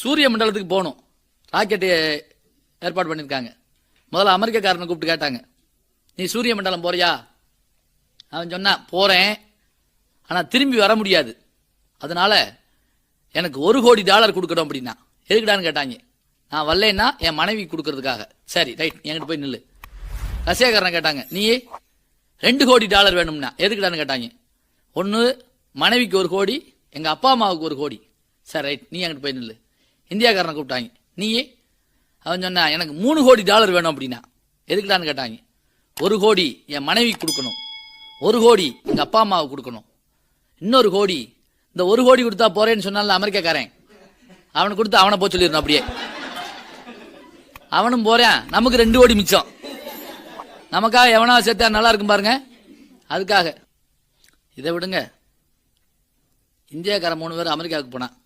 சூரிய மண்டலத்துக்கு போகணும். ராக்கெட்டு ஏற்பாடு பண்ணியிருக்காங்க முதல்ல அமெரிக்கக்காரனை கூப்பிட்டு கேட்டாங்க. நீ சூரிய மண்டலம் போறியா? அவன் சொன்னான் போகிறேன் ஆனால் திரும்பி வர முடியாது. அதனால் எனக்கு ஒரு கோடி டாலர் கொடுக்கணும் அப்படின்னா. எதுக்குடான்னு கேட்டாங்க. நான் வரலைன்னா என் மனைவி கொடுக்கறதுக்காக. சரி ரைட். என்கிட்ட போய் நில்லு. ரசிகாரனை கேட்டாங்க. நீ ரெண்டு கோடி டாலர் வேணும்னா எதுக்குடான்னு கேட்டாங்க. ஒன்று மனைவிக்கு ஒரு கோடி எங்கள் அப்பா அம்மாவுக்கு ஒரு கோடி. சரி ரைட். நீ என்கிட்ட போய் நில்லு. இந்தியாக்காரனை கூப்பிட்டாங்க. நீ அவன் சொன்னான் எனக்கு மூணு கோடி டாலர் வேணும் அப்படின்னா. எதுக்குடான்னு கேட்டாங்க. ஒரு கோடி என் மனைவி கொடுக்கணும். ஒரு கோடி எங்கள் அப்பா அம்மாவுக்கு கொடுக்கணும். இன்னொரு கோடி இந்த ஒரு கோடி கொடுத்தா போறேன்னு சொன்னால அமெரிக்காக்காரன். அவனுக்கு கொடுத்து அவனை போய் சொல்லிடணும் அப்படியே. அவனும் போறேன். நமக்கு ரெண்டு கோடி மிச்சம். நமக்காக எவனா சேர்த்தா நல்லா இருக்கும் பாருங்க. அதுக்காக. இதை விடுங்க. இந்தியாக்காரன் மூணு பேர் அமெரிக்காவுக்கு போனான்.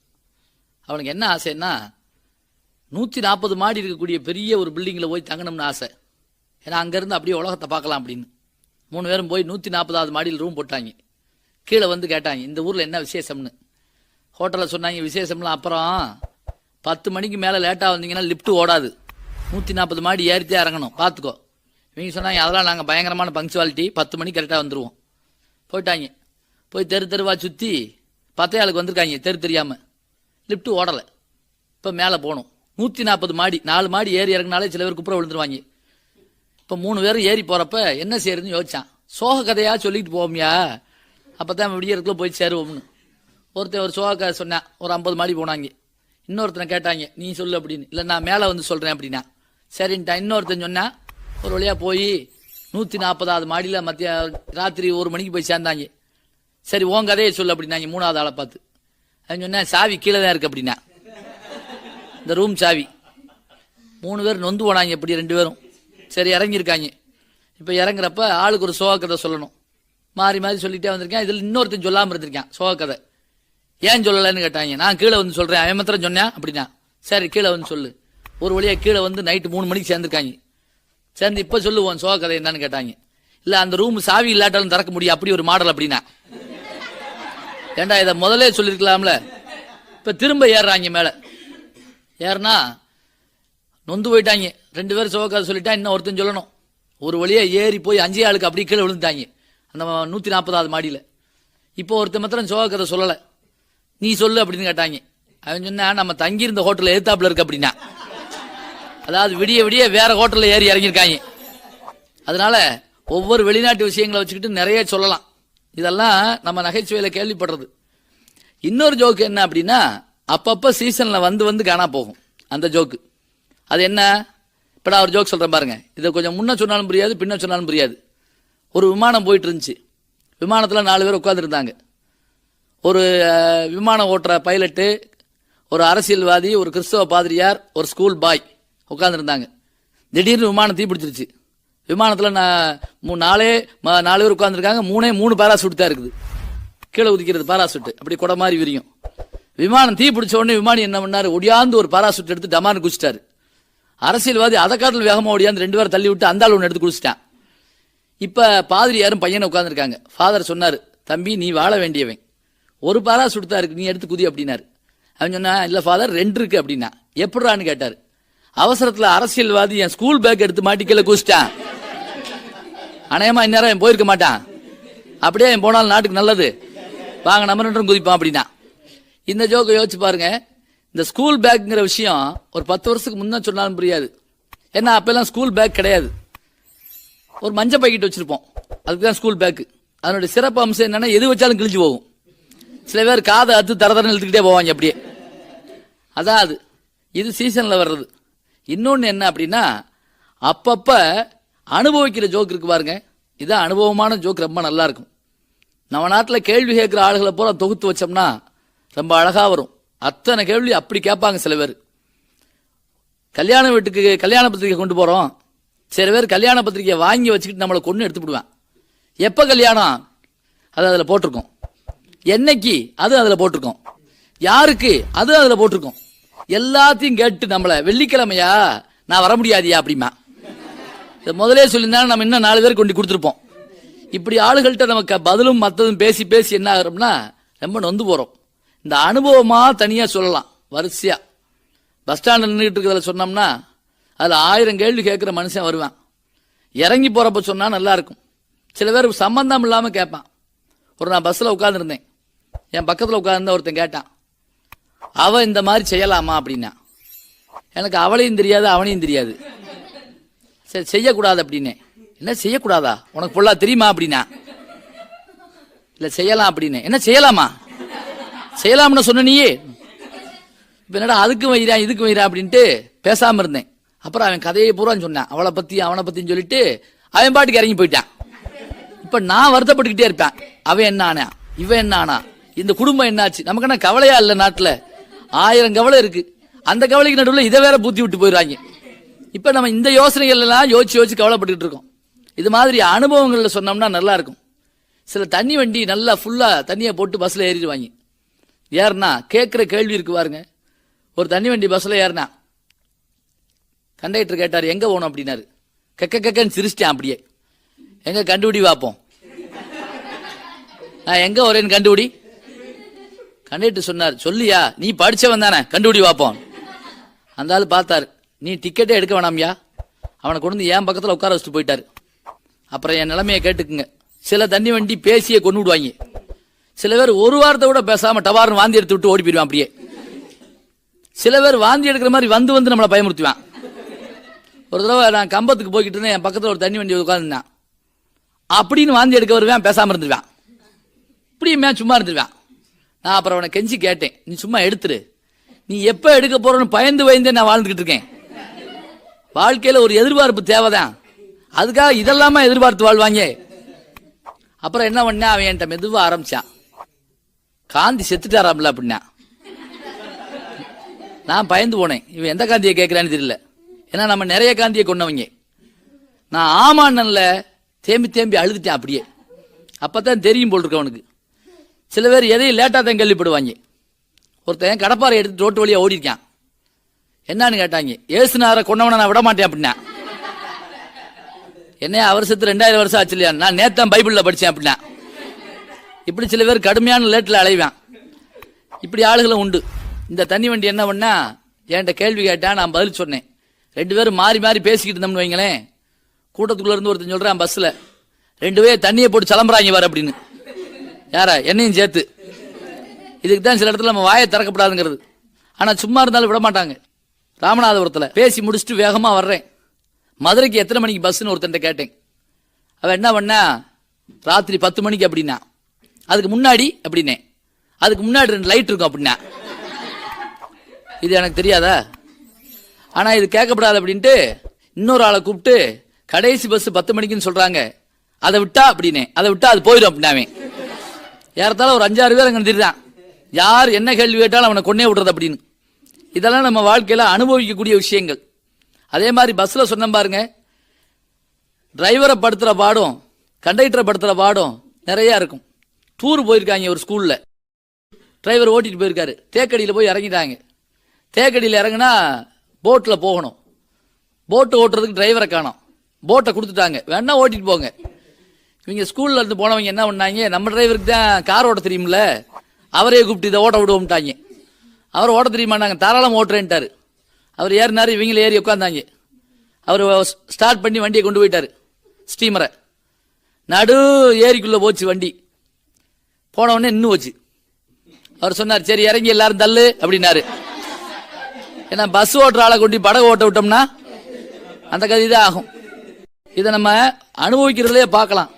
அவனுக்கு என்ன ஆசைன்னா நூற்றி நாற்பது மாடி இருக்கக்கூடிய பெரிய ஒரு பில்டிங்கில் போய் தங்கணும்னு ஆசை. ஏன்னா அங்கேருந்து அப்படியே உலகத்தை பார்க்கலாம் அப்படின்னு. மூணு பேரும் போய் நூற்றி நாற்பதாவது மாடியில் ரூம் போட்டாங்க. கீழே வந்து கேட்டாங்க இந்த ஊரில் என்ன விசேஷம்னு? ஹோட்டலில் சொன்னாங்க விசேஷம்லாம் அப்புறம் பத்து மணிக்கு மேலே லேட்டாக வந்தீங்கன்னா லிஃப்ட் ஓடாது. நூற்றி நாற்பது மாடி ஏறித்தே இறங்கணும். பார்த்துக்கோ இவங்க சொன்னாங்க அதெல்லாம் நாங்கள் பயங்கரமான பங்க்சுவாலிட்டி பத்து மணிக்கு கரெக்டாக வந்துடுவோம் போயிட்டாங்க. போய் தெரு தெருவாக சுற்றி பத்தையாளுக்கு வந்திருக்காங்க தெரு தெரியாமல் லிஃப்ட்டு ஓடலை. இப்போ மேலே போகணும். நூற்றி நாற்பது மாடி நாலு மாடி ஏறி இறங்கினாலே சில பேர் குப்புற விழுந்துருவாங்க. இப்போ மூணு பேரும் ஏறி போகிறப்ப என்ன செய்யறதுன்னு யோசிச்சான். சோக கதையாக சொல்லிட்டு போவோம்யா. அப்போ தான் விடியறதுக்குள்ள போய் சேருவோம்னு. ஒருத்தன் ஒரு சோக கதை சொன்னேன். ஒரு ஐம்பது மாடி போனாங்க. இன்னொருத்தனை கேட்டாங்க நீ சொல்லு அப்படின்னு. இல்லை நான் மேலே வந்து சொல்கிறேன் அப்படின்னா. சரின்ட்டான். இன்னொருத்தன் சொன்னால் ஒரு வழியாக போய் நூற்றி நாற்பதாவது மாடியில் மத்திய ராத்திரி ஒரு மணிக்கு போய் சேர்ந்தாங்க. சரி உன் கதையை சொல்லு அப்படின்னாங்க. மூணாவது ஆளை பார்த்து. சொன்னேன் சாவி கீழே தான் இருக்கு அப்படின்னா. இந்த ரூம் சாவி. மூணு பேர் நொந்து போனாங்க எப்படி ரெண்டு பேரும். சரி இறங்கியிருக்காங்க. இப்போ இறங்குறப்ப ஆளுக்கு ஒரு சோக கதை சொல்லணும். மாறி மாறி சொல்லிட்டே வந்திருக்கேன். இதில் இன்னொருத்தன் சொல்லாமல் இருந்திருக்கேன் சோகக்கதை கதை. ஏன் சொல்லலைன்னு கேட்டாங்க. நான் கீழே வந்து சொல்கிறேன் அவன் மாத்திரம் சொன்னேன் அப்படின்னா. சரி கீழே வந்து சொல்லு. ஒரு வழியாக கீழே வந்து நைட்டு மூணு மணிக்கு சேர்ந்துருக்காங்க. சேர்ந்து இப்போ சொல்லுவோம் சோக கதை என்னன்னு கேட்டாங்க. இல்லை அந்த ரூம் சாவி இல்லாட்டாலும் திறக்க முடியும் அப்படி ஒரு மாடல் அப்படின்னா. ஏண்டா இதை முதல்லே சொல்லியிருக்கலாம்ல இப்போ திரும்ப ஏறுறாங்க மேலே. ஏறுனா நொந்து போயிட்டாங்க. ரெண்டு பேரும் சோகத்தை சொல்லிட்டா இன்னும் ஒருத்தன் சொல்லணும். ஒரு வழியாக ஏறி போய் அஞ்சே ஆளுக்கு அப்படியே கீழே விழுந்துட்டாங்க. அந்த நூற்றி நாற்பதாவது மாடியில். இப்போ ஒருத்தன் மாத்திரம் சிவகதை சொல்லலை. நீ சொல்லு அப்படின்னு கேட்டாங்க. அவன் சொன்னா நம்ம தங்கியிருந்த ஹோட்டலில் எதிர்த்தாப்புல இருக்கு அப்படின்னா. அதாவது விடிய விடிய வேற ஹோட்டலில் ஏறி இறங்கியிருக்காங்க. அதனால ஒவ்வொரு வெளிநாட்டு விஷயங்களை வச்சுக்கிட்டு நிறைய சொல்லலாம். இதெல்லாம் நம்ம நகைச்சுவையில் கேள்விப்படுறது. இன்னொரு ஜோக்கு என்ன அப்படின்னா அப்பப்போ சீசனில் வந்து வந்து காணா போகும். அந்த ஜோக்கு அது என்ன? இப்போ நான் ஒரு ஜோக் சொல்கிறேன் பாருங்க. இதை கொஞ்சம் முன்ன சொன்னாலும் புரியாது பின்ன சொன்னாலும் புரியாது. ஒரு விமானம் போயிட்டு இருந்துச்சு விமானத்தில் நாலு பேர் உட்காந்துருந்தாங்க ஒரு விமானம் ஓட்டுற பைலட்டு ஒரு அரசியல்வாதி ஒரு கிறிஸ்தவ பாதிரியார் ஒரு ஸ்கூல் பாய் உட்காந்துருந்தாங்க திடீர்னு விமானம் தீப்பிடிச்சிருச்சு. விமானத்தில் நான் மூ நாலே ம- நாலு பேர் உட்காந்துருக்காங்க மூணே மூணு பாராசூட் தான் இருக்குது. கீழே உதிக்கிறது பாராசூட்டு. அப்படி குடை மாதிரி விரியும். விமானம் தீ பிடிச்ச உடனே விமானி என்ன பண்ணாரு? ஒடியாந்து ஒரு பாராசூட் எடுத்து டமான்னு குச்சிட்டாரு அரசியல்வாதி அதை காட்டில் வேகமாக ஓடியாந்து ரெண்டு பேரும் தள்ளி விட்டு அந்த ஆள் ஒன்று எடுத்து குடிச்சிட்டான் இப்போ பாதிரி யாரும் பையனை உட்காந்துருக்காங்க ஃபாதர் சொன்னார் தம்பி நீ வாழ வேண்டியவன். ஒரு பாராசூட் தான் இருக்கு. நீ எடுத்து குதி அப்படின்னாரு. அவன் சொன்னா இல்லை ஃபாதர் ரெண்டு இருக்கு அப்படின்னா. எப்படான்னு கேட்டார். அவசரத்தில் அரசியல்வாதி என் ஸ்கூல் பேக் எடுத்து மாட்டிக்கல குச்சிட்டான் அநேகமா இந்நேரம் போயிருக்க மாட்டான். அப்படியே போனாலும் நாட்டுக்கு நல்லது. வாங்க நம்ம ரெண்டும் குதிப்பான் அப்படின்னா. இந்த ஜோக்கை யோசிச்சு பாருங்க. இந்த ஸ்கூல் பேக்குங்கிற விஷயம் ஒரு பத்து வருஷத்துக்கு முன்னே சொன்னாலும் புரியாது. ஏன்னா அப்பெல்லாம் ஸ்கூல் பேக் கிடையாது. ஒரு மஞ்சள் பாக்கெட் வச்சிருப்போம். அதுக்கு தான் ஸ்கூல் பேக்கு அதனுடைய சிறப்பு அம்சம் என்னன்னா எது வச்சாலும் கிழிஞ்சு போகும். சில பேர் காதை அத்து தர தரன்னு இழுத்துக்கிட்டே போவாங்க அப்படியே. அதான் அது. இது சீசனில் வர்றது. இன்னொன்று என்ன அப்படின்னா அப்பப்போ அனுபவிக்கிற ஜோக் இருக்கு பாருங்க. இதான் அனுபவமான ஜோக் ரொம்ப நல்லா இருக்கும் நம்ம நாட்டில் கேள்வி கேட்குற ஆளுகளை பூரா தொகுத்து வச்சோம்னா ரொம்ப அழகாக வரும். அத்தனை கேள்வி அப்படி கேட்பாங்க சில பேர். கல்யாண வீட்டுக்கு கல்யாண பத்திரிக்கை கொண்டு போகிறோம் சில பேர் கல்யாண பத்திரிக்கையை வாங்கி வச்சுக்கிட்டு நம்மளை கொண்டு எடுத்து விடுவேன் எப்போ கல்யாணம்? அது அதில் போட்டிருக்கோம். என்னைக்கு? அது அதில் போட்டிருக்கோம். யாருக்கு? அது அதில் போட்டிருக்கோம். எல்லாத்தையும் கேட்டு நம்மளை வெள்ளிக்கிழமையா? நான் வர முடியாதியா அப்படிமா? இதை முதலே சொல்லியிருந்தா நம்ம இன்னும் நாலு பேர் கொண்டு கொடுத்துருப்போம். இப்படி ஆளுகள்கிட்ட நமக்கு பதிலும் மற்றதும் பேசி பேசி என்ன ஆகிறோம்னா ரொம்ப நொந்து போகிறோம் இந்த அனுபவமாக தனியாக சொல்லலாம் வரிசையாக பஸ் ஸ்டாண்டில் நின்றுட்டு இருக்கிறதுல சொன்னோம்னா அதில் ஆயிரம் கேள்வி கேட்குற மனுஷன் வருவான். இறங்கி போகிறப்ப சொன்னால் நல்லாயிருக்கும் சில பேர் சம்பந்தம் இல்லாமல் கேட்பான். ஒரு நான் பஸ்ஸில் உட்காந்துருந்தேன் என் பக்கத்தில் உட்காந்துருந்த ஒருத்தன் கேட்டான். அவன் இந்த மாதிரி செய்யலாமா அப்படின்னா. எனக்கு அவளையும் தெரியாது அவனையும் தெரியாது. சரி செய்யக்கூடாது அப்படின்னே. என்ன செய்யக்கூடாதா? உனக்கு பொல்லா தெரியுமா அப்படின்னா? இல்லை செய்யலாம் அப்படின்னு. என்ன செய்யலாமா? செய்யலாம்னு சொன்ன நீயே. இப்போ என்னடா அதுக்கு வைறான் இதுக்கு வைறான் அப்படின்ட்டு பேசாமல் இருந்தேன். அப்புறம் அவன் கதையை பூரான்னு சொன்னான். அவளை பத்தி அவனை பத்தின்னு சொல்லிட்டு அவன் பாட்டுக்கு இறங்கி போயிட்டான். இப்போ நான் வருத்தப்பட்டுக்கிட்டே இருப்பேன். அவன் என்ன ஆனா? இவன் என்ன ஆனா? இந்த குடும்பம் என்னாச்சு நமக்கு என்ன கவலையா இல்லை நாட்டில்? ஆயிரம் கவலை இருக்கு. அந்த கவலைக்கு நடுவில் இதை வேற பூத்தி விட்டு போயிடுறாங்க. இப்ப நம்ம இந்த யோசனைகள் எல்லாம் யோசிச்சு யோசிச்சு கவலைப்பட்டுக்கிட்டு இருக்கோம். இது மாதிரி அனுபவங்களில் சொன்னோம்னா நல்லா இருக்கும். சில தண்ணி வண்டி நல்லா ஃபுல்லாக தண்ணியை போட்டு பஸ்ஸில் ஏறிடுவாங்க. ஏறினா கேட்குற கேள்வி இருக்கு பாருங்க. ஒரு தண்ணி வண்டி பஸ்ஸில் ஏறினா கண்டக்டர் கேட்டார் எங்கே போகணும்? அப்படின்னாரு. கெக்க கெக்கன்னு சிரிச்சிட்டேன் அப்படியே. எங்கே கண்டுபிடி பார்ப்போம் நான் எங்கே வரேன்னு கண்டுபிடி. கண்டக்டர் சொன்னார் சொல்லியா நீ படிச்சவன் தானே கண்டுபிடி பார்ப்போம் அந்த ஆள் பார்த்தாரு. நீ டிக்கெட்டே எடுக்க வேணாம்யா. அவனை கொண்டு வந்து என் பக்கத்தில் உட்கார வச்சுட்டு போயிட்டார். அப்புறம் என் நிலைமையை கேட்டுக்குங்க. சில தண்ணி வண்டி பேசியே கொண்டு விடுவாங்க. சில பேர் ஒரு வாரத்தை கூட பேசாமல் டவார்னு வாந்தி எடுத்து விட்டு ஓடி போயிடுவான் அப்படியே. சில பேர் வாந்தி எடுக்கிற மாதிரி வந்து வந்து நம்மளை பயமுறுத்துவான். ஒரு தடவை நான் கம்பத்துக்கு போய்கிட்டு இருந்தேன். என் பக்கத்தில் ஒரு தண்ணி வண்டி உட்காந்துருந்தேன் அப்படின்னு வாந்தி எடுக்க வருவேன் பேசாமல் இருந்துருவேன். இப்படியுமே சும்மா இருந்துருவேன். நான் அப்புறம் அவனை கெஞ்சி கேட்டேன். நீ சும்மா எடுத்துரு. நீ எப்போ எடுக்க போறன்னு பயந்து பயந்தே நான் வாழ்ந்துக்கிட்டு இருக்கேன். வாழ்க்கையில் ஒரு எதிர்பார்ப்பு தேவைதான். அதுக்காக இதெல்லாம எதிர்பார்த்து வாழ்வாங்க? அப்புறம் என்ன பண்ண அவன் என்கிட்ட மெதுவாக ஆரம்பிச்சான். காந்தி செத்துட்டாராம்ல அப்படின்னா. நான் பயந்து போனேன். இவன் எந்த காந்தியை கேட்குறான்னு தெரியல. ஏன்னா நம்ம நிறைய காந்தியை கொண்டவங்க நான் ஆமாண்ணன்ல தேம்பி தேம்பி அழுதுட்டேன் அப்படியே. அப்போ தான் தெரியும் போல் இருக்கு அவனுக்கு. சில பேர் எதையும் லேட்டாக தான் கேள்விப்படுவாங்க. ஒருத்தன் கடப்பாறை எடுத்து ரோட்டு வழியாக ஓடிருக்கான் என்னன்னு கேட்டாங்க ஏசுனார கொண்டவனை நான் விட மாட்டேன் அப்படின்னா. என்னையா அவர் ரெண்டாயிரம் வருஷம் ஆச்சு இல்லையா? நான் நேத்தான் பைபிளில் படித்தேன் அப்படின்னா. இப்படி சில பேர் கடுமையான லேட்டில் அலைவான். இப்படி ஆளுகளும் உண்டு. இந்த தண்ணி வண்டி என்ன பண்ணா என்கிட்ட கேள்வி கேட்டா நான் பதில் சொன்னேன். ரெண்டு பேரும் மாறி மாறி பேசிக்கிட்டு இருந்தோம்னு வைங்களேன். கூட்டத்துக்குள்ள இருந்து ஒருத்தன் சொல்றான் பஸ்ல ரெண்டு பேர் தண்ணியை போட்டு கிளம்புறாங்க வர அப்படின்னு. யாரா? என்னையும் சேர்த்து. இதுக்கு தான் சில இடத்துல நம்ம வாயை திறக்கப்படாதுங்கிறது. ஆனால் சும்மா இருந்தாலும் விட மாட்டாங்க. ராமநாதபுரத்தில் பேசி முடிச்சுட்டு வேகமாக வர்றேன். மதுரைக்கு எத்தனை மணிக்கு பஸ்ன்னு ஒருத்தன் கேட்டேன். அவன் என்ன பண்ணா ராத்திரி பத்து மணிக்கு அப்படின்னா அதுக்கு முன்னாடி அப்படின்னே. அதுக்கு முன்னாடி ரெண்டு லைட் இருக்கும் அப்படின்னா. இது எனக்கு தெரியாதா? ஆனால் இது கேட்கப்படாது அப்படின்ட்டு இன்னொரு ஆளை கூப்பிட்டு கடைசி பஸ் பத்து மணிக்குன்னு சொல்கிறாங்க அதை விட்டா அப்படின்னே. அதை விட்டா அது போயிடும் அப்படின்னாவே. ஏறத்தாலும் ஒரு அஞ்சாறு பேர் அங்கே நிறுத்தான் யார் என்ன கேள்வி கேட்டாலும் அவனை கொண்டே விடுறது அப்படின்னு. இதெல்லாம் நம்ம வாழ்க்கையில் அனுபவிக்கக்கூடிய விஷயங்கள். அதே மாதிரி பஸ்ஸில் சொன்ன பாருங்க. டிரைவரை படுத்துகிற பாடம் கண்டக்டரை படுத்துகிற பாடம் நிறையா இருக்கும். டூர் போயிருக்காங்க ஒரு ஸ்கூலில் டிரைவர் ஓட்டிட்டு போயிருக்காரு. தேக்கடியில் போய் இறங்கிட்டாங்க. தேக்கடியில் இறங்குனா போட்டில் போகணும். போட்டு ஓட்டுறதுக்கு டிரைவரை காணும். போட்டை கொடுத்துட்டாங்க. வேணா ஓட்டிட்டு போங்க. இவங்க ஸ்கூலில் இருந்து போனவங்க என்ன பண்ணாங்க? நம்ம டிரைவருக்கு தான் கார் ஓட்ட தெரியும்ல. அவரே கூப்பிட்டு இதை ஓட்ட விடுவோம்ட்டாங்க. அவர் ஓட்ட தெரியுமாண்டாங்க தாராளம் ஓட்டுறேன்ட்டாரு. அவர் ஏறினார் இவங்கள ஏறி உட்காந்தாங்க அவர் ஸ்டார்ட் பண்ணி வண்டியை கொண்டு போயிட்டார் ஸ்டீமரை நடு ஏரிக்குள்ளே போச்சு வண்டி. போனவொடனே இன்னும் நின்று போச்சு. அவர் சொன்னார் சரி இறங்கி எல்லாரும் தள்ளு அப்படின்னாரு. ஏன்னா பஸ் ஓட்டுற ஆளை கொண்டு படகு ஓட்ட விட்டோம்னா அந்த கதை தான் ஆகும். இதை நம்ம அனுபவிக்கிறதுலே பார்க்கலாம்.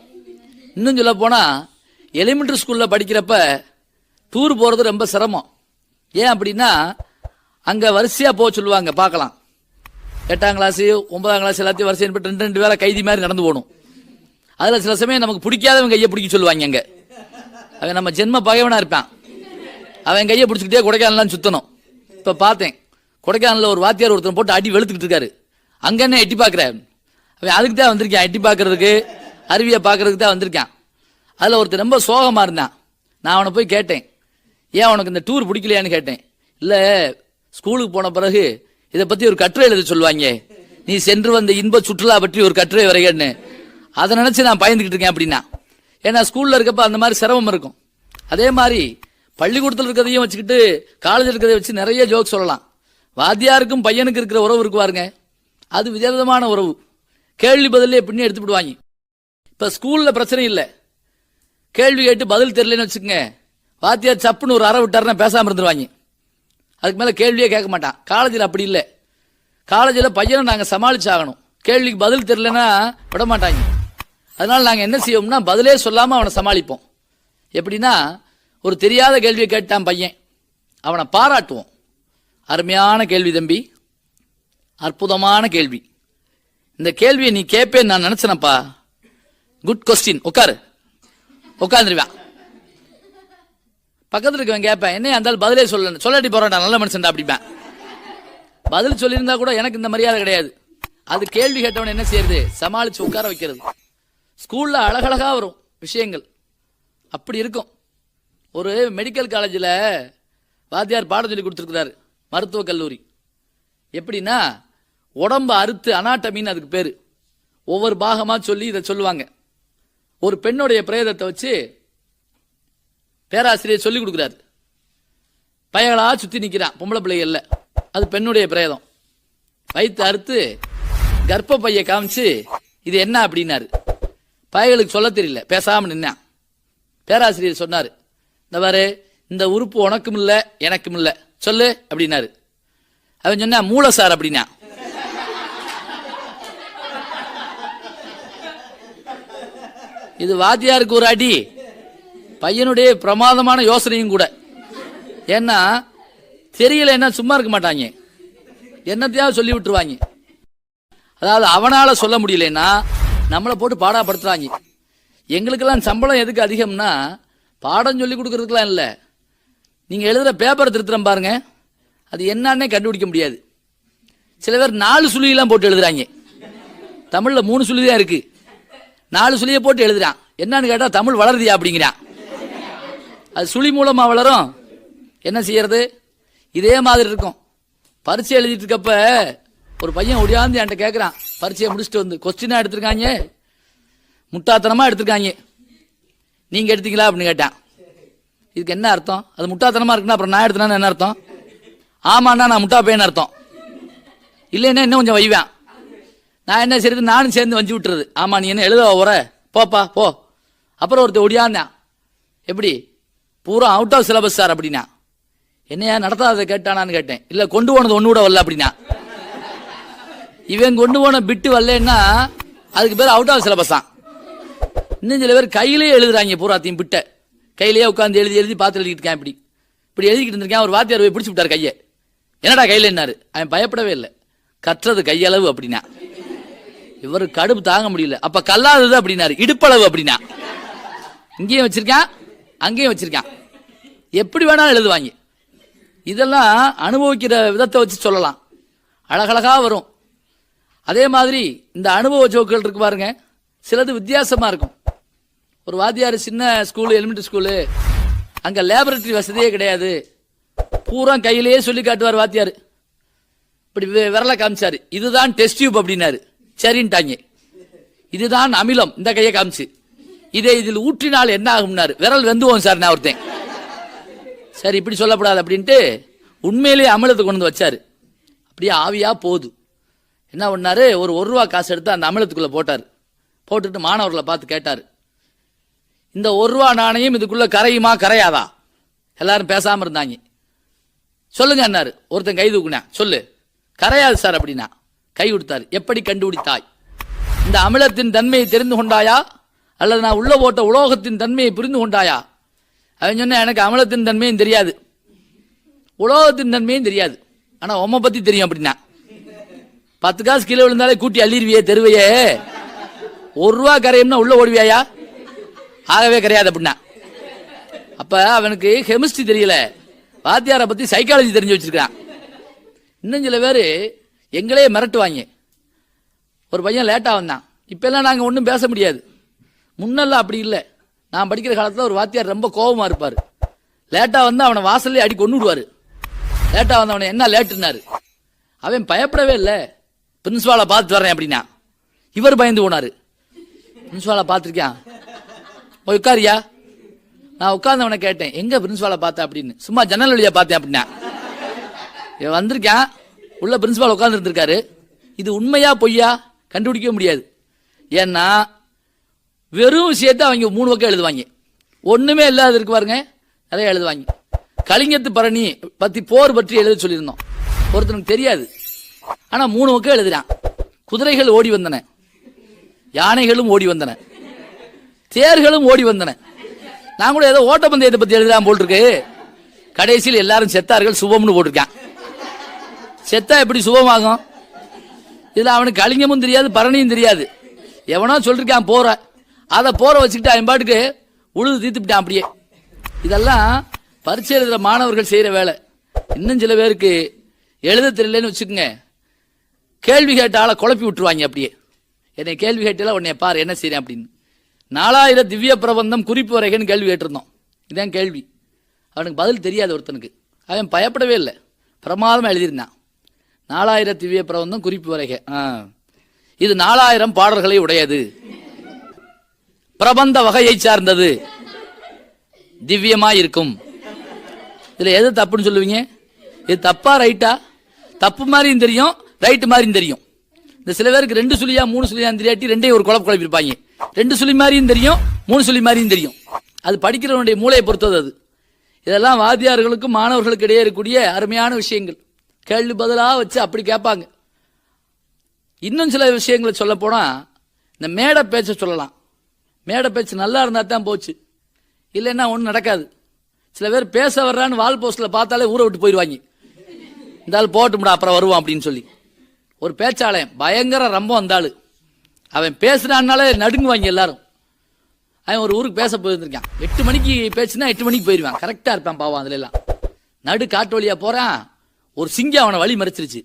இன்னும் சொல்ல போனால் எலிமெண்ட்ரி ஸ்கூலில் படிக்கிறப்ப டூர் போகிறது ரொம்ப சிரமம். ஏன் அப்படின்னா அங்கே வரிசையாக போக சொல்லுவாங்க பார்க்கலாம். எட்டாம் கிளாஸு ஒன்பதாம் கிளாஸ் எல்லாத்தையும் வரிசையை போட்டு ரெண்டு ரெண்டு வேலை கைதி மாதிரி நடந்து போகணும். அதில் சில சமயம் நமக்கு பிடிக்காதவங்க கையை பிடிக்க சொல்லுவாங்க அங்கே. அவன் நம்ம ஜென்ம பகைவனாக இருப்பான். அவன் கையை பிடிச்சிக்கிட்டே கொடைக்கானலாம் சுத்தணும். இப்போ பார்த்தேன் கொடைக்கானலில் ஒரு வாத்தியார் ஒருத்தன் போட்டு அடி வெளுத்துக்கிட்டு இருக்காரு. அங்கே என்ன எட்டி பார்க்குறேன் அவன் அதுக்கு தான் வந்திருக்கான் எட்டி பார்க்குறதுக்கு அருவியை பார்க்குறதுக்கு தான் வந்திருக்கான். அதில் ஒருத்தன் ரொம்ப சோகமாக இருந்தான். நான் அவனை போய் கேட்டேன் ஏன் உனக்கு இந்த டூர் பிடிக்கலையான்னு கேட்டேன். இல்ல ஸ்கூலுக்கு போன பிறகு இதை பத்தி ஒரு கட்டுரை எழுத சொல்லுவாங்க. நீ சென்று வந்த இன்ப சுற்றுலா பற்றி ஒரு கட்டுரை வரையன்னு. அதை நினைச்சு நான் பயந்துக்கிட்டு இருக்கேன் அப்படின்னா. ஏன்னா ஸ்கூல்ல இருக்கப்ப அந்த மாதிரி சிரமம் இருக்கும். அதே மாதிரி பள்ளிக்கூடத்தில் இருக்கிறதையும் வச்சுக்கிட்டு காலேஜ் இருக்கிறதையும் வச்சு நிறைய ஜோக் சொல்லலாம். வாத்தியாருக்கும் பையனுக்கு இருக்கிற உறவு இருக்கு பாருங்க அது விதவிதமான உறவு. கேள்வி பதிலே பின்னே எடுத்து விடுவாங்க. இப்ப ஸ்கூல்ல பிரச்சனை இல்லை. கேள்வி கேட்டு பதில் தெரியலன்னு வச்சுக்கோங்க. வாத்தியார் சப்புன்னு ஒரு அற விட்டாருன்னா பேசாமல் இருந்துருவாங்க. அதுக்கு மேலே கேள்வியே கேட்க மாட்டான். காலேஜில் அப்படி இல்லை. காலேஜில் பையனை நாங்கள் சமாளிச்சாகணும். கேள்விக்கு பதில் தெரிலன்னா விட மாட்டாங்க. அதனால் நாங்கள் என்ன செய்வோம்னா பதிலே சொல்லாமல் அவனை சமாளிப்போம். எப்படின்னா ஒரு தெரியாத கேள்வியை கேட்டான் பையன். அவனை பாராட்டுவோம். அருமையான கேள்வி தம்பி. அற்புதமான கேள்வி. இந்த கேள்வியை நீ கேட்பேன்னு நான் நினச்சினப்பா. குட் கொஸ்டின் உட்காரு. உட்காந்துருவான் பக்கத்தில் இருக்கவன் கேட்பேன் என்ன அந்த பதிலே சொல்ல. சொல்லாட்டி போறான்டா நல்ல மனுஷன்டா அப்படிப்பேன் பதில் சொல்லியிருந்தா கூட எனக்கு இந்த மரியாதை கிடையாது. அது கேள்வி கேட்டவன் என்ன செய்யறது? சமாளிச்சு உட்கார வைக்கிறது. ஸ்கூல்ல அழகழகா வரும் விஷயங்கள். அப்படி இருக்கும். ஒரு மெடிக்கல் காலேஜில் வாத்தியார் பாடம் சொல்லி கொடுத்துருக்கிறாரு மருத்துவக் கல்லூரி. எப்படின்னா உடம்பு அறுத்து அனாட்டமின்னு அதுக்கு பேர். ஒவ்வொரு பாகமாக சொல்லி இதை சொல்லுவாங்க. ஒரு பெண்ணுடைய பிரேதத்தை வச்சு பேராசிரியர் சொல்லி கொடுக்குறாரு. பயங்களா சுற்றி நிற்கிறான் பொம்பளை பிள்ளைகள்ல அது பெண்ணுடைய பிரேதம். வயிற்று அறுத்து கர்ப்ப பையை காமிச்சு இது என்ன அப்படின்னாரு. பயகளுக்கு சொல்ல தெரியல. பேசாமல் நின்னான். பேராசிரியர் சொன்னார் இந்த பாரு இந்த உறுப்பு உனக்கும் இல்லை எனக்கும் இல்லை. சொல்லு அப்படின்னாரு. அவன் சொன்னா மூளை சார் அப்படின்னா. இது வாத்தியாருக்கு ஒரு அடி. பையனுடைய பிரமாதமான யோசனையும் கூட. ஏன்னா தெரியல என்ன சும்மா இருக்க மாட்டாங்க. என்னத்தையாவது சொல்லி விட்டுருவாங்க. அதாவது அவனால் சொல்ல முடியலன்னா நம்மளை போட்டு பாடாப்படுத்துறாங்க. எங்களுக்கெல்லாம் சம்பளம் எதுக்கு அதிகம்னா பாடம் சொல்லி கொடுக்கறதுக்கெல்லாம் இல்லை. நீங்கள் எழுதுகிற பேப்பரை திருத்துறோம் பாருங்க. அது என்னன்னே கண்டுபிடிக்க முடியாது. சில பேர் நாலு சுழியெல்லாம் போட்டு எழுதுறாங்க. தமிழில் மூணு சுழி தான் இருக்குது நாலு சுழியை போட்டு எழுதுறான். என்னன்னு கேட்டால் தமிழ் வளருதியா? அப்படிங்கிறான். அது சுழி மூலமாக வளரும். என்ன செய்யறது? இதே மாதிரி இருக்கும். பரீட்சை எழுதிட்டு இருக்கப்ப ஒரு பையன் ஒடியாந்து என்கிட்ட கேட்குறான் பரீட்சையை முடிச்சுட்டு வந்து கொஸ்டினாக எடுத்திருக்காங்க. முட்டாத்தனமாக எடுத்திருக்காங்க. நீங்கள் எடுத்தீங்களா அப்படின்னு கேட்டான். இதுக்கு என்ன அர்த்தம்? அது முட்டாத்தனமாக இருக்குன்னா அப்புறம் நான் எடுத்தேன்னா என்ன அர்த்தம்? ஆமாண்ணா நான் முட்டா பையன் அர்த்தம். இல்லைன்னா இன்னும் கொஞ்சம் வைவேன். நான் என்ன செய்யறது நானும் சேர்ந்து வஞ்சி விட்டுறது. ஆமாம் நீ என்ன எழுத உர போப்பா போ. அப்புறம் ஒருத்தர் ஒடியாந்தான் எப்படி? பூரா அவுட் ஆஃப் சிலபஸ் சார் அப்படின்னா. என்னையா நடத்தாத கேட்டானான்னு கேட்டேன். இல்ல கொண்டு போனது ஒண்ணு கூட வரல அப்படின்னா. இவன் கொண்டு போன பிட்டு வரலன்னா அதுக்கு பேர் அவுட் ஆஃப் சிலபஸ் தான். இன்னும் சில பேர் கையிலேயே எழுதுறாங்க பூராத்தையும் பிட்ட கையிலேயே உட்காந்து எழுதி எழுதி பார்த்து எழுதிக்கிட்டு இருக்கேன் இப்படி. இப்படி எழுதிக்கிட்டு இருந்திருக்கேன் ஒரு வாத்தியார் போய் பிடிச்சி விட்டார் கையை. என்னடா கையில் என்னாரு? அவன் பயப்படவே இல்லை. கற்றது கையளவு அப்படின்னா. இவர் கடுப்பு தாங்க முடியல. அப்ப கல்லாதது அப்படின்னாரு. இடுப்பளவு அப்படின்னா. இங்கேயும் வச்சிருக்கான். அங்கேயும் வச்சிருக்கான். எப்படி வேணாலும் எழுதுவாங்க. இதெல்லாம் அனுபவிக்கிற விதத்தை வச்சு சொல்லலாம். அழகழகாக வரும். அதே மாதிரி இந்த அனுபவ ஜோக்குகள் இருக்கு பாருங்க. சிலது வித்தியாசமாக இருக்கும். ஒரு வாத்தியார் சின்ன ஸ்கூலு எலிமெண்ட்ரி ஸ்கூலு அங்கே லேபரட்டரி வசதியே கிடையாது. பூரா கையிலேயே சொல்லி காட்டுவார் வாத்தியார். இப்படி வி- காமிச்சார். இதுதான் டெஸ்ட் டியூப் அப்படின்னாரு. சரின்ட்டாங்க. இதுதான் அமிலம். இந்த கையை காமிச்சு. இதை இதில் ஊற்றினால் என்ன ஆகும்னாரு. விரல் வெந்துவோம் சார் நான் ஒருத்தன். சரி இப்படி சொல்லப்படாது அப்படின்ட்டு உண்மையிலேயே அமிலத்தை கொண்டு வந்து வச்சார். அப்படியே ஆவியாக போகுது. என்ன பண்ணாரு? ஒரு ஒரு ரூபா காசு எடுத்து அந்த அமிலத்துக்குள்ளே போட்டார். போட்டுட்டு மாணவர்களை பார்த்து கேட்டார். இந்த ஒரு ரூபா நாணயம் இதுக்குள்ளே கரையுமா? கரையாதா? எல்லாரும் பேசாமல் இருந்தாங்க. சொல்லுங்க அண்ணார் ஒருத்தன் கை தூக்குனேன் சொல்லு. கரையாது சார் அப்படின்னா. கை கொடுத்தாரு. எப்படி கண்டுபிடித்தாய்? இந்த அமிலத்தின் தன்மையை தெரிந்து கொண்டாயா? அல்லது நான் உள்ள போட்ட உலோகத்தின் தன்மையை புரிந்து கொண்டாயா? அவன் சொன்ன எனக்கு அமலத்தின் தன்மையும் தெரியாது. உலோகத்தின் தன்மையும் தெரியாது. ஆனா உம்மை பத்தி தெரியும் அப்படின்னா. பத்து காசு கீழே விழுந்தாலே கூட்டி அள்ளிருவியே தெருவையே. ஒரு ரூபா கரையும்னா உள்ள ஓடுவியாயா? ஆகவே கிடையாது அப்படின்னா. அப்ப அவனுக்கு கெமிஸ்ட்ரி தெரியல. வாத்தியாரை பத்தி சைக்காலஜி தெரிஞ்சு வச்சிருக்கான் இன்னும் சில பேர் எங்களே மிரட்டுவாங்க. ஒரு பையன் லேட்டாக வந்தான். இப்போல்லாம் நாங்கள் ஒன்றும் பேச முடியாது. முன்னெல்லாம் அப்படி இல்லை. நான் படிக்கிற காலத்தில் ஒரு வாத்தியார் ரொம்ப கோபமாக இருப்பார். லேட்டாக வந்து அவனை வாசல்லே அடி கொண்டு விடுவார். லேட்டாக வந்தவனை என்ன லேட்டுனாரு அவன் பயப்படவே இல்லை. பிரின்ஸ்பாலை பார்த்து வரேன் அப்படின்னா. இவர் பயந்து போனாரு. பிரின்ஸ்பாலை பார்த்துருக்கியான் போய் உட்காரியா? நான் உட்கார்ந்தவனை கேட்டேன். எங்கே பிரின்ஸ்பாலை பார்த்தேன் அப்படின்னு. சும்மா ஜன்னல் வழியா பார்த்தேன் அப்படின்னா. இவன் வந்திருக்கான் உள்ள பிரின்ஸ்பால் உட்காந்துருந்துருக்காரு இது உண்மையா பொய்யா? கண்டுபிடிக்க முடியாது. ஏன்னா வெறும் விஷயத்தை அவங்க மூணு பக்கம் எழுதுவாங்க. ஒண்ணுமே இல்லாத இருக்கு பாருங்க நிறைய எழுதுவாங்க. கலிங்கத்து பரணி பத்தி போர் பற்றி எழுத சொல்லியிருந்தோம். ஒருத்தனுக்கு தெரியாது. ஆனா மூணு பக்கம் எழுதுறான். குதிரைகள் ஓடி வந்தன. யானைகளும் ஓடி வந்தன. தேர்களும் ஓடி வந்தன. நான் கூட ஏதோ ஓட்டப்பந்தயத்தை பத்தி எழுதலாம் போல் இருக்கு கடைசியில் எல்லாரும் செத்தார்கள் சுபம்னு போட்டிருக்கான். செத்தா எப்படி சுபமாகும்? இதுல அவனுக்கு கலிங்கமும் தெரியாது பரணியும் தெரியாது. எவனோ சொல்லிருக்கான் போற. அதை போற வச்சுக்கிட்டு அவன் பாட்டுக்கு உழுது தீர்த்துப்பிட்டான் அப்படியே. இதெல்லாம் பரீட்சை எழுதுற மாணவர்கள் செய்யற வேலை. இன்னும் சில பேருக்கு எழுத தெரியலன்னு வச்சுக்கோங்க. கேள்வி கேட்ட ஆளை குழப்பி விட்டுருவாங்க அப்படியே. என்னை கேள்வி கேட்டல உடனே பாரு என்ன செய்கிறேன் அப்படின்னு. நாலாயிரம் திவ்ய பிரபந்தம் குறிப்பு வரைகன்னு கேள்வி கேட்டிருந்தோம். இதான் கேள்வி. அவனுக்கு பதில் தெரியாது ஒருத்தனுக்கு. அவன் பயப்படவே இல்லை. பிரமாதமாக எழுதியிருந்தான். நாலாயிரம் திவ்ய பிரபந்தம் குறிப்பு வரைக. ஆ. இது நாலாயிரம் பாடல்களை உடையது. பிரபந்த வகையை சார்ந்தது. திவ்யமா இருக்கும் இதுல எது தப்புன்னு சொல்லுவீங்க? இது தப்பா ரைட்டா? தப்பு மாதிரியும் தெரியும் ரைட்டு மாதிரியும் தெரியும். இந்த சில பேருக்கு ரெண்டு சுழியா மூணு சுழியா தெரியாட்டி ரெண்டையும் ஒரு குழப்ப குழப்பிருப்பாங்க ரெண்டு சுழி மாதிரியும் தெரியும் மூணு சுழி மாதிரியும் தெரியும். அது படிக்கிறவனுடைய மூளையை பொறுத்தது அது. இதெல்லாம் வாத்தியார்களுக்கும் மாணவர்களுக்கு இடையே இருக்கக்கூடிய அருமையான விஷயங்கள். கேள்வி பதிலாக வச்சு அப்படி கேட்பாங்க. இன்னும் சில விஷயங்களை சொல்ல போனால் இந்த மேடை பேச்சை சொல்லலாம். மேடை பேச்சு நல்லா இருந்தால் தான் போச்சு. இல்லைன்னா ஒன்றும் நடக்காது. சில பேர் பேச வர்றான்னு வால் போஸ்டில் பார்த்தாலே ஊரை விட்டு போயிடுவாங்க. இந்த ஆள் போட்டும்டா அப்புறம் வருவான் அப்படின்னு சொல்லி. ஒரு பேச்சாளன் பயங்கர ரொம்ப அந்த அவன் பேசுனான்னாலே நடுங்குவாங்க எல்லாரும். அவன் ஒரு ஊருக்கு பேச போயிருந்திருக்கான். எட்டு மணிக்கு பேச்சுன்னா எட்டு மணிக்கு போயிடுவான் கரெக்டாக இருப்பான் பாவம் அதுல எல்லாம் நடு காட்டு வழியாக போகிறான் ஒரு சிங்கம் அவனை வழி மறைச்சிருச்சு.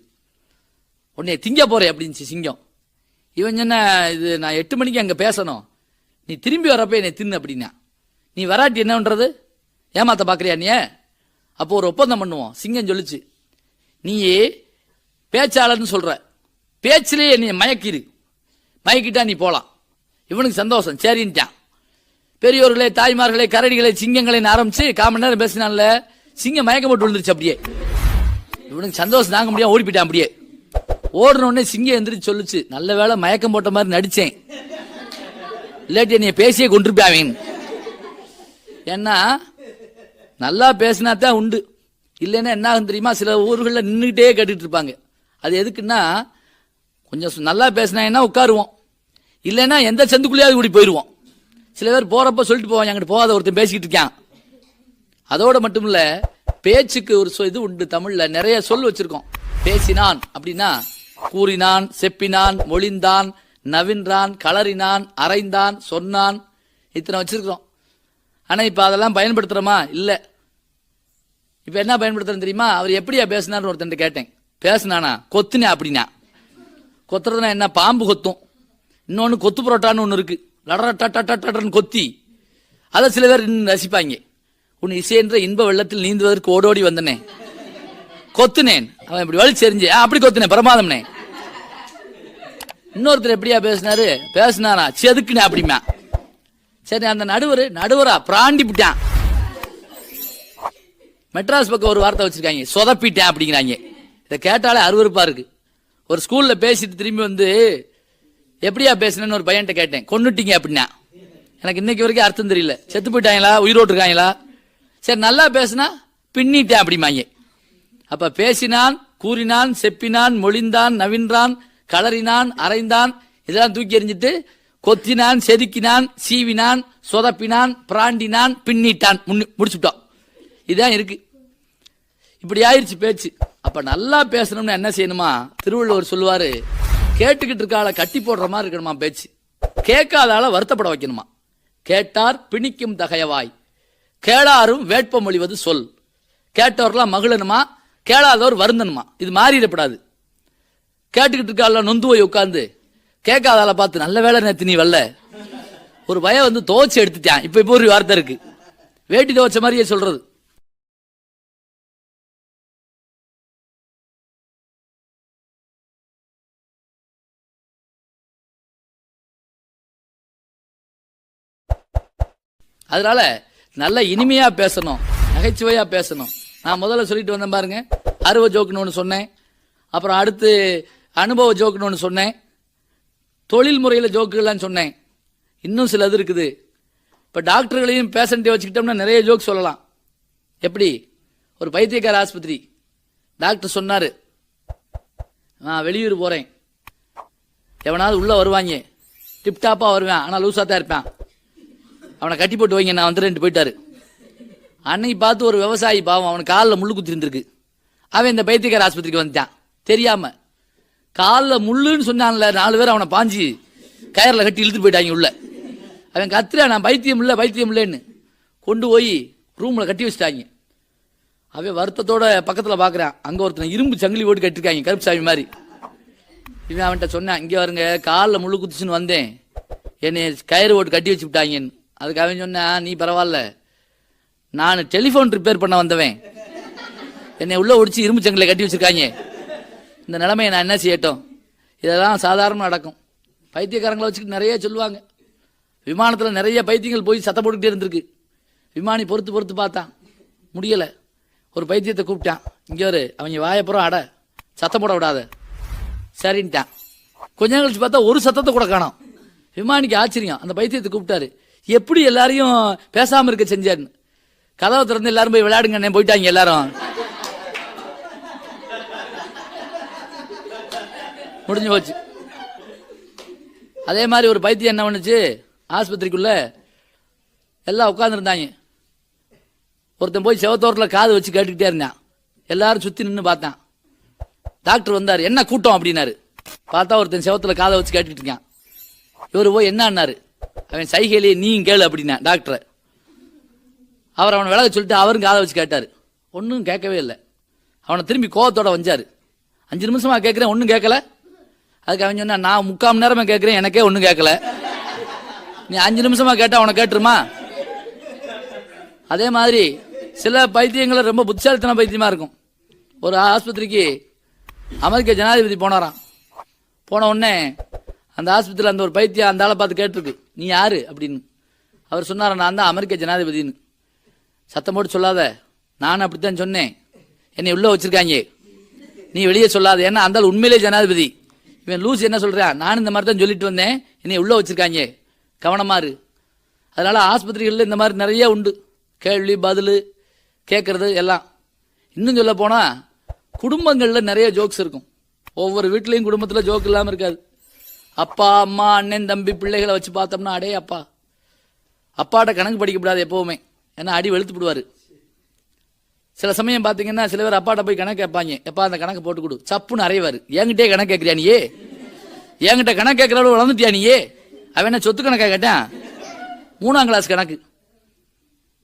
உன்னை திங்க போகிறேன் அப்படின்ச்சு சிங்கம். இவன் என்ன இது நான் எட்டு மணிக்கு அங்கே பேசணும். நீ திரும்பி வரப்ப என்னை தின்னு அப்படின்னா. நீ வராட்டி என்ன பண்றது? ஏமாத்த பார்க்குறியா நீ? அப்போ ஒரு ஒப்பந்தம் பண்ணுவோம். சிங்கம் சொல்லுச்சு. நீயே பேச்சாளர்னு சொல்கிற பேச்சிலே என்னை மயக்கிரு. மயக்கிட்டா நீ போகலாம் இவனுக்கு சந்தோஷம். சரின்ட்டான். பெரியோர்களே தாய்மார்களே கரடிகளை சிங்கங்களை ஆரம்பிச்சு காமன் நேரம் பேசினால சிங்கம் மயக்கம் போட்டு விழுந்துருச்சு அப்படியே. இவனுக்கு சந்தோஷம். தாங்க முடியாது ஓடி போயிட்டான் அப்படியே. ஓடுன உடனே சிங்கம் எந்திரிச்சு சொல்லுச்சு. நல்ல வேளை மயக்கம் போட்ட மாதிரி நடிச்சேன். இல்லாட்டி நீ பேசியே கொண்டிருப்பாவின். ஏன்னா நல்லா பேசினா தான் உண்டு. இல்லைன்னா என்ன ஆகும் தெரியுமா? சில ஊர்களில் நின்றுக்கிட்டே கேட்டுட்டு இருப்பாங்க. அது எதுக்குன்னா கொஞ்சம் நல்லா பேசினாங்கன்னா உட்காருவோம். இல்லைன்னா எந்த சந்துக்குள்ளேயாவது கூடி போயிடுவோம் சில பேர் போகிறப்ப சொல்லிட்டு போவாங்க எங்கிட்ட போகாத ஒருத்தன் பேசிக்கிட்டு இருக்கான். அதோட மட்டும் இல்லை பேச்சுக்கு ஒரு சொ- இது உண்டு தமிழில். நிறைய சொல் வச்சுருக்கோம். பேசினான் அப்படின்னா கூறினான் செப்பினான் மொழிந்தான் நவின்றான் கலறினான் அரைந்தான் சொன்னான். இத்தனை வச்சிருக்கிறோம். ஆனால் இப்போ அதெல்லாம் பயன்படுத்துகிறோமா இல்லை. இப்போ என்ன பயன்படுத்துறோம் தெரியுமா? அவர் எப்படியா பேசினார்னு ஒருத்தன் கேட்டேன். பேசினானா? கொத்துனே அப்படின்னா. கொத்துறதுனா என்ன? பாம்பு கொத்தும். இன்னொன்று கொத்து புரோட்டான்னு ஒன்று இருக்கு. லடரட்டன்னு கொத்தி. அதை சில பேர் இன்னும் ரசிப்பாங்க. உன் இசைன்ற இன்ப வெள்ளத்தில் நீந்துவதற்கு ஓடோடி வந்தனே. கொத்துனேன். அவன் இப்படி வலி அப்படி கொத்துனேன் பிரமாதம்னே. இன்னொருத்தர் எப்படியா பேசினாரு? பேசினாரா? செதுக்குனே அப்படிமா சரி அந்த நடுவர் நடுவரா? பிராண்டி விட்டான் மெட்ராஸ் பக்கம் ஒரு வார்த்தை வச்சிருக்காங்க. சொதப்பிட்டேன் அப்படிங்கிறாங்க. இதை கேட்டாலே அருவறுப்பா இருக்கு. ஒரு ஸ்கூல்ல பேசிட்டு திரும்பி வந்து எப்படியா பேசுனேன்னு ஒரு பையன்கிட்ட கேட்டேன். கொண்டுட்டீங்க அப்படின்னா. எனக்கு இன்னைக்கு வரைக்கும் அர்த்தம் தெரியல. செத்து போயிட்டாங்களா? உயிரோட்டு இருக்காங்களா சரி நல்லா பேசினா பின்னிட்டேன் அப்படிமாங்க அப்ப பேசினான் கூறினான் செப்பினான் மொழிந்தான் நவின்றான் கலறினான் அரைந்தான் இதெல்லாம் தூக்கி எறிஞ்சிட்டு கொத்தினான் செதுக்கினான் சீவினான் சொதப்பினான் பிராண்டினான் பின்னிட்டான் முன்னு- முடிச்சுட்டோம் இதுதான் இருக்கு. இப்படி ஆயிடுச்சு பேச்சு. அப்ப நல்லா பேசணும்னு என்ன செய்யணுமா? திருவள்ளுவர் சொல்லுவாரு கேட்டுக்கிட்டு இருக்கால கட்டி போடுற மாதிரி இருக்கணுமா பேச்சு. கேட்காத வருத்தப்பட வைக்கணுமா? கேட்டார் பிணிக்கும் தகையவாய். கேளாரும் வேட்பம் ஒழிவது சொல். கேட்டவர்லாம் மகிழணுமா? கேளாதவர் வருந்தனுமா இது மாறிடப்படாது. கேட்டுக்கிட்டு இருக்க நொந்து போய் உட்காந்து கேட்காத பார்த்து நல்ல வேலை நேற்று நீ வரல. ஒரு பயம் வந்து துவச்சி எடுத்துட்டான். இப்ப இப்போ ஒரு வார்த்தை இருக்கு. வேட்டி துவச்ச மாதிரியே சொல்றது. அதனால நல்ல இனிமையா பேசணும். நகைச்சுவையா பேசணும். நான் முதல்ல சொல்லிட்டு வந்தேன் பாருங்க. அருவ ஜோக்குன்னு ஒன்று சொன்னேன். அப்புறம் அடுத்து அனுபவ ஜோக்குன்னு ஒன்று சொன்னேன். தொழில் முறையில் ஜோக்குகள்லாம் சொன்னேன். இன்னும் சிலது இருக்குது. இப்போ டாக்டர்களையும் பேஷண்ட்டை வச்சுக்கிட்டோம்னா நிறைய ஜோக் சொல்லலாம். எப்படி? ஒரு பைத்தியக்கார ஆஸ்பத்திரி. டாக்டர் சொன்னார் நான் வெளியூர் போகிறேன் எவனாவது உள்ளே வருவாங்க. டிப்டாப்பாக வருவேன். ஆனால் லூஸாக தான் இருப்பேன். அவனை கட்டி போட்டு வைங்க நான் வந்துடுறேன்ட்டு போயிட்டாரு. அன்னைக்கு பார்த்து ஒரு விவசாயி பாவம் அவனுக்கு காலில் முள்ளு குத்திருந்துருக்கு. அவன் இந்த பைத்தியக்கார ஆஸ்பத்திரிக்கு வந்துட்டான். தெரியாமல் காலில் முள்ளுன்னு சொன்னான்ல நாலு பேர் அவனை பாஞ்சு கயரில் கட்டி இழுத்துட்டு போயிட்டாங்க உள்ள. அவன் கத்துறா நான் பைத்தியம் இல்லை பைத்தியம் இல்லைன்னு. கொண்டு போய் ரூமில் கட்டி வச்சுட்டாங்க. அவன் வருத்தத்தோட பக்கத்தில் பார்க்குறான் அங்கே ஒருத்தன் இரும்பு சங்கிலி ஓட்டு கட்டிருக்காங்க கருப்புசாமி மாதிரி. இவன் அவன்கிட்ட சொன்னான் இங்கே வருங்க காலில் முள்ளு குத்துச்சுன்னு வந்தேன். என்னை கயிறு ஓட்டு கட்டி வச்சு விட்டாங்கன்னு. அதுக்கு அவன் சொன்னான் நீ பரவாயில்ல. நான் டெலிஃபோன் ரிப்பேர் பண்ண வந்தவன். என்னை உள்ளே ஒடிச்சு இரும்பு சங்கில கட்டி வச்சுருக்காங்க. இந்த நிலைமையை நான் என்ன செய்யட்டும்? இதெல்லாம் சாதாரண நடக்கும். பைத்தியக்காரங்களை வச்சுக்கிட்டு நிறைய சொல்லுவாங்க. விமானத்தில் நிறைய பைத்தியங்கள் போய் சத்தம் போட்டுக்கிட்டே இருந்திருக்கு. விமானி பொறுத்து பொறுத்து பார்த்தான். முடியலை. ஒரு பைத்தியத்தை கூப்பிட்டான். இங்கே ஒரு அவங்க வாயப்புறம் அட. சத்தம் போட விடாத. சரின்ட்டான். கொஞ்ச நேரம் கழிச்சு பார்த்தா ஒரு சத்தத்தை கூட காணும். விமானிக்கு ஆச்சரியம். அந்த பைத்தியத்தை கூப்பிட்டாரு. எப்படி எல்லாரையும் பேசாமல் இருக்க செஞ்சாருன்னு கதவை திறந்து எல்லாரும் போய் விளையாடுங்க போயிட்டாங்க எல்லாரும். முடிஞ்சு போச்சு. அதே மாதிரி ஒரு பைத்தியம் என்ன பண்ணுச்சு? ஆஸ்பத்திரிக்குள்ள எல்லாம் உட்காந்துருந்தாங்க ஒருத்தன் போய் செவத்தோரத்தில் காது வச்சு கேட்டுக்கிட்டே இருந்தான். எல்லாரும் சுற்றி நின்று பார்த்தான். டாக்டர் வந்தார் என்ன கூட்டம்? அப்படின்னாரு. பார்த்தா ஒருத்தன் செவத்தில் காதை வச்சு கேட்டுக்கிட்டு இருக்கான். இவர் போய் என்னன்னாரு? அவன் சைகையிலேயே நீயும் கேளு அப்படின்னா டாக்டரை. அவர் அவனை விலக சொல்லிட்டு அவரும் காதை வச்சு கேட்டார். ஒன்றும் கேட்கவே இல்லை. அவனை திரும்பி கோவத்தோட வந்தார். அஞ்சு நிமிஷமாக கேட்குறேன் ஒன்றும் கேட்கல? அதுக்கு அவன் சொன்னா நான் முக்கால் மணி நேரமா கேட்குறேன் எனக்கே ஒன்றும் கேட்கல நீ அஞ்சு நிமிஷமா கேட்டா உனக்கு கேட்டுருமா? அதே மாதிரி சில பைத்தியங்கள் ரொம்ப புத்திசாலித்தன பைத்தியமா இருக்கும். ஒரு ஆஸ்பத்திரிக்கு அமெரிக்க ஜனாதிபதி போனாராம். போன உடனே அந்த ஆஸ்பத்திரியில் அந்த ஒரு பைத்தியம் அந்த ஆளை பார்த்து கேட்டிருக்கு. நீ யாரு? அப்படின்னு. அவர் சொன்னார் நான் தான் அமெரிக்க ஜனாதிபதின்னு. சத்தம் போட்டு சொல்லாத. நான் அப்படித்தான் சொன்னேன். என்னை உள்ளே வச்சிருக்காங்க. நீ வெளியே சொல்லாத. ஏன்னா அந்த உண்மையிலே ஜனாதிபதி. இவன் லூஸ் என்ன சொல்றான் நான் இந்த மாதிரி தான் சொல்லிட்டு வந்தேன். என்னை உள்ள வச்சிருக்காங்க. கவனமாறு இரு. அதனால ஆஸ்பத்திரிகளில் இந்த மாதிரி நிறைய உண்டு. கேள்வி பதில் கேட்கறது எல்லாம். இன்னும் சொல்ல போனால் குடும்பங்களில் நிறைய ஜோக்ஸ் இருக்கும். ஒவ்வொரு வீட்லேயும் குடும்பத்தில் ஜோக் இல்லாமல் இருக்காது. அப்பா அம்மா அண்ணன் தம்பி பிள்ளைகளை வச்சு பார்த்தோம்னா அடே அப்பா. அப்பாட்ட கணக்கு படிக்கப்படாது எப்போவுமே. ஏன்னா அடி வெளுத்து விடுவாரு. சில சமயம் பார்த்தீங்கன்னா சில பேர் அப்பாட்ட போய் கணக்கு கேட்பாங்க. எப்பா அந்த கணக்கு போட்டு கொடு. சப்புன்னு அறைவார் என்கிட்டே கணக்கு கேட்குறியா நீயே? என்கிட்ட கணக்கு கேட்குறவளவு வளர்ந்துட்டியா நீயே? அவன் என்ன சொத்து கணக்காக கேட்டேன் மூணாம் கிளாஸ் கணக்கு.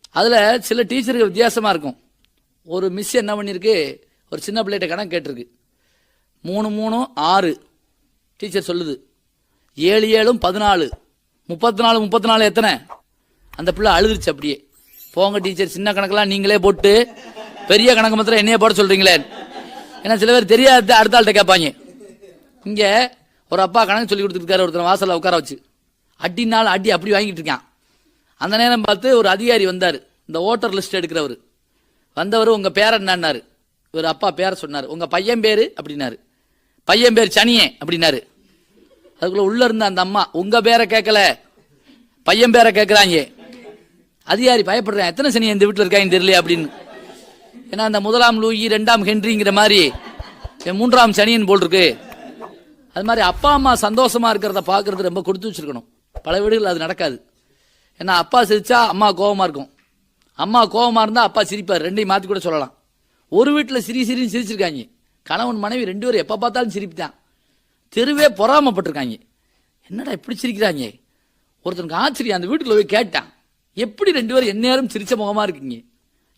அதில் சில டீச்சருக்கு வித்தியாசமாக இருக்கும். ஒரு மிஸ் என்ன பண்ணியிருக்கு ஒரு சின்ன பிள்ளைகிட்ட கணக்கு கேட்டிருக்கு. மூணு மூணு ஆறு. டீச்சர் சொல்லுது. ஏழு ஏழும் பதினாலு. முப்பத்தி நாலு முப்பத்தி நாலு எத்தனை? அந்த பிள்ளை அழுதுருச்சு அப்படியே. போங்க டீச்சர் சின்ன கணக்கெல்லாம் நீங்களே போட்டு பெரிய கணக்கு மத்திரம் என்னைய போட சொல்றீங்களே. ஏன்னா சில பேர் தெரியாத அடுத்த ஆள்கிட்ட கேட்பாங்க. இங்கே ஒரு அப்பா கணக்கு சொல்லி கொடுத்துருக்காரு ஒருத்தர் வாசலில் உட்கார வச்சு. அடினாலும் அடி அப்படி வாங்கிட்டு இருக்கான். அந்த நேரம் பார்த்து ஒரு அதிகாரி வந்தார். இந்த ஓட்டர் லிஸ்ட் எடுக்கிறவர். வந்தவர் உங்கள் பேர் என்னன்னாரு? இவர் அப்பா பேரை சொன்னார். உங்கள் பையன் பேர்? அப்படின்னாரு. பையன் பேர் சனியே அப்படின்னாரு. அதுக்குள்ள உள்ள இருந்த அந்த அம்மா உங்கள் பேரை கேட்கல. பையன் பேரை கேட்குறாங்க. அதிகாரி பயப்படுறேன். எத்தனை சனி இந்த வீட்டில் இருக்காங்க தெரியல அப்படின்னு. ஏன்னா அந்த முதலாம் லூயி ரெண்டாம் ஹென்ரிங்கிற மாதிரி மூன்றாம் சனியன் போல் இருக்கு. அது மாதிரி அப்பா அம்மா சந்தோஷமா இருக்கிறத பார்க்கறது ரொம்ப கொடுத்து வச்சிருக்கணும். பல வீடுகள் அது நடக்காது. ஏன்னா அப்பா சிரிச்சா அம்மா கோபமாக இருக்கும். அம்மா கோபமாக இருந்தால் அப்பா சிரிப்பார். ரெண்டையும் மாற்றி கூட சொல்லலாம். ஒரு வீட்டில் சிரி சிரின்னு சிரிச்சிருக்காங்க. கணவன் மனைவி ரெண்டு பேரும் எப்போ பார்த்தாலும் சிரிப்பு தான் தெருவே பொறாமப்பட்டிருக்காங்க. என்னடா இப்படி சிரிக்கிறாங்க? ஒருத்தனுக்கு ஆச்சரியம். அந்த வீட்டுக்குள்ள போய் கேட்டான். எப்படி ரெண்டு பேரும் எந்நேரம் சிரித்த முகமாக இருக்கீங்க?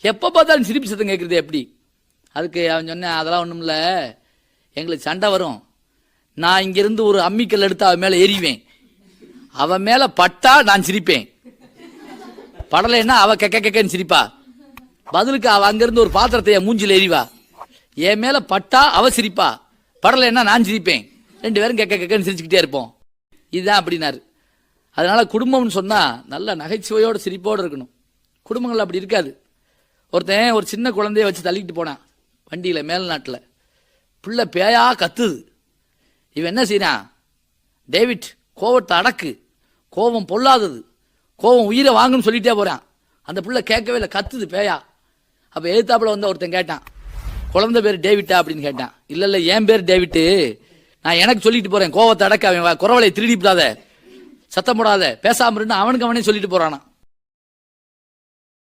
எப்போ பார்த்தாலும் சிரிப்பு சத்தம் கேட்குறது எப்படி? அதுக்கு அவன் சொன்னேன் அதெல்லாம் ஒன்றும் இல்லை. எங்களுக்கு சண்டை வரும். நான் இங்கேருந்து ஒரு அம்மிக்கல் எடுத்து அவன் மேலே எறிவேன் அவன் மேலே பட்டா நான் சிரிப்பேன். படலைன்னா அவள் கெக்க கெக்கன்னு சிரிப்பா. பதிலுக்கு அவள் அங்கேருந்து ஒரு பாத்திரத்தை என் மூஞ்சில் எறிவா என் மேலே பட்டா அவ சிரிப்பா. படலைன்னா நான் சிரிப்பேன். ரெண்டு பேரும் கெக்க கெக்கன்னு சிரிச்சுக்கிட்டே இருப்போம். இதுதான் அப்படின்னாரு. அதனால குடும்பம்னு சொன்னால் நல்ல நகைச்சுவையோட சிரிப்போடு இருக்கணும். குடும்பங்கள் அப்படி இருக்காது. ஒருத்தன் ஒரு சின்ன குழந்தைய வச்சு தள்ளிட்டு போனான். வண்டியில் மேல்நாட்டில் பிள்ளை பேயா கத்துது. இவன் என்ன செய்றான்? டேவிட் கோவத்தை அடக்கு. கோபம் பொல்லாதது. கோபம் உயிரை வாங்குன்னு சொல்லிட்டே போகிறான் அந்த பிள்ளை கேட்கவே இல்லை கத்துது பேயா. அப்போ எழுத்தாப்பில் வந்து ஒருத்தன் கேட்டான் குழந்தை பேர் டேவிட்டா? அப்படின்னு கேட்டான். இல்லை இல்லை என் பேர் டேவிட்டு. நான் எனக்கு சொல்லிட்டு போகிறேன் கோவத்தை அடக்க அவன் வா- குரவலை திருடிப்படாத சத்தம் போடாத. பேசாம இருந்து அவனுக்கு அவனே சொல்லிட்டு போகிறானான்